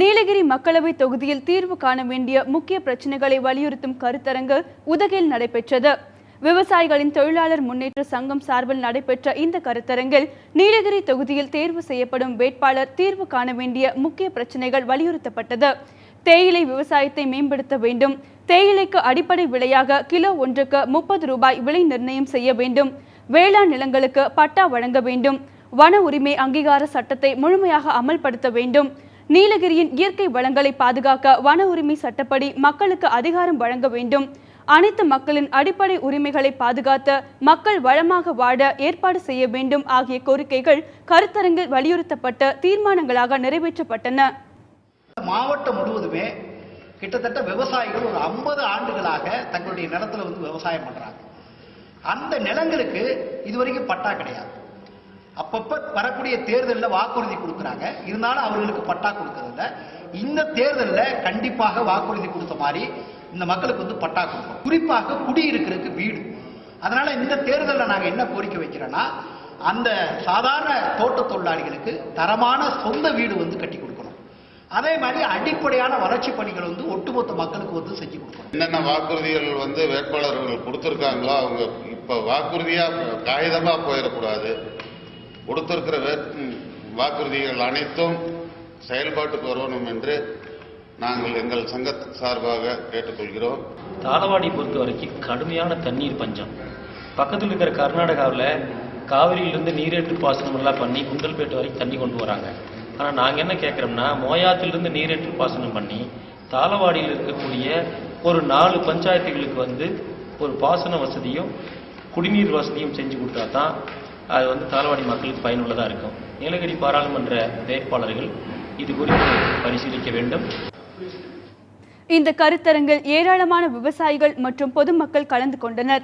நீலகிரி மக்களவை தொகுதியில் தீர்வு காண வேண்டிய முக்கிய பிரச்சனைகளை வலியுறுத்தும் கருத்தரங்கு உதகையில் நடைபெற்றது. விவசாயிகளின் தொழிலாளர் முன்னேற்ற சங்கம் சார்பில் நடைபெற்ற இந்த கருத்தரங்கில் நீலகிரி தொகுதியில் தேர்வு செய்யப்படும் வேட்பாளர் தீர்வு காண வேண்டிய முக்கிய பிரச்சனைகள் வலியுறுத்தப்பட்டது. தேயிலை விவசாயத்தை மேம்படுத்த வேண்டும். தேயிலைக்கு அடிப்படை விலையாக கிலோ ஒன்றுக்கு முப்பது ரூபாய் விலை நிர்ணயம் செய்ய வேண்டும். வேளாண் நிலங்களுக்கு பட்டா வழங்க வேண்டும். வன உரிமை அங்கீகார சட்டத்தை முழுமையாக அமல்படுத்த வேண்டும். நீலகிரியின் இயற்கை வளங்களை பாதுகாக்க வன உரிமை சட்டப்படி மக்களுக்கு அதிகாரம் வழங்க வேண்டும். அனைத்து மக்களின் அடிப்படை உரிமைகளை பாதுகாத்து மக்கள் வளமாக வாழ ஏற்பாடு செய்ய வேண்டும் ஆகிய கோரிக்கைகள் கருத்தரங்கில் வலியுறுத்தப்பட்ட தீர்மானங்களாக நிறைவேற்றப்பட்டன. மாவட்டம் முழுவதுமே கிட்டத்தட்ட விவசாயிகள் ஒரு ஐம்பது ஆண்டுகளாக தங்களுடைய நிலத்துல வந்து விவசாயம் பண்றாங்க. அந்த நிலங்களுக்கு இதுவரைக்கும் பட்டா கிடையாது. அப்பப்ப வரக்கூடிய தேர்தலில் வாக்குறுதி கொடுக்குறாங்க. இருந்தாலும் அவர்களுக்கு பட்டா கொடுக்கறதில்ல. இந்த தேர்தலில் கண்டிப்பாக வாக்குறுதி கொடுத்த மாதிரி இந்த மக்களுக்கு வந்து பட்டா கொடுக்கணும் குறிப்பாக குடியிருக்கிறதுக்கு வீடு. அதனால இந்த தேர்தலில் நாங்கள் என்ன கோரிக்கை வைக்கிறோன்னா அந்த சாதாரண தோட்ட தொழிலாளிகளுக்கு தரமான சொந்த வீடு வந்து கட்டி கொடுக்கணும். அதே மாதிரி அடிப்படையான வளர்ச்சி பணிகள் வந்து ஒட்டுமொத்த மக்களுக்கு வந்து செஞ்சு கொடுக்கணும். என்னென்ன வாக்குறுதிகள் வந்து வேட்பாளர்கள் கொடுத்துருக்காங்களோ அவங்க இப்ப வாக்குறுதியா காகிதமா போயிடக்கூடாது. கொடுத்திருக்கிற வாக்குறுதிகள் அனைத்தும் செயல்பாட்டுக்கு வரணும் என்று நாங்கள் எங்கள் சங்க சார்பாக கேட்டுக்கொள்கிறோம். தாளவாடி பொறுத்த வரைக்கும் கடுமையான தண்ணீர் பஞ்சம். பக்கத்தில் இருக்கிற கர்நாடகாவில் காவிரியிலிருந்து நீரேற்று பாசனம் எல்லாம் பண்ணி குண்டல்பேட்டு வரைக்கும் தண்ணி கொண்டு வராங்க. ஆனால் நாங்கள் என்ன கேட்குறோம்னா மோயாத்திலிருந்து நீரேற்று பாசனம் பண்ணி தாளவாடியில் இருக்கக்கூடிய ஒரு நாலு பஞ்சாயத்துகளுக்கு வந்து ஒரு பாசன வசதியும் குடிநீர் வசதியும் செஞ்சு கொடுத்தா தான் அது வந்து தாளவாடி மக்களுக்கு பயனுள்ளதாக இருக்கும். நீலகிரி பாராளுமன்ற வேட்பாளர்கள் இது குறித்து பரிசீலிக்க வேண்டும். இந்த கருத்தரங்கில் ஏராளமான விவசாயிகள் மற்றும் பொதுமக்கள் கலந்து கொண்டனர்.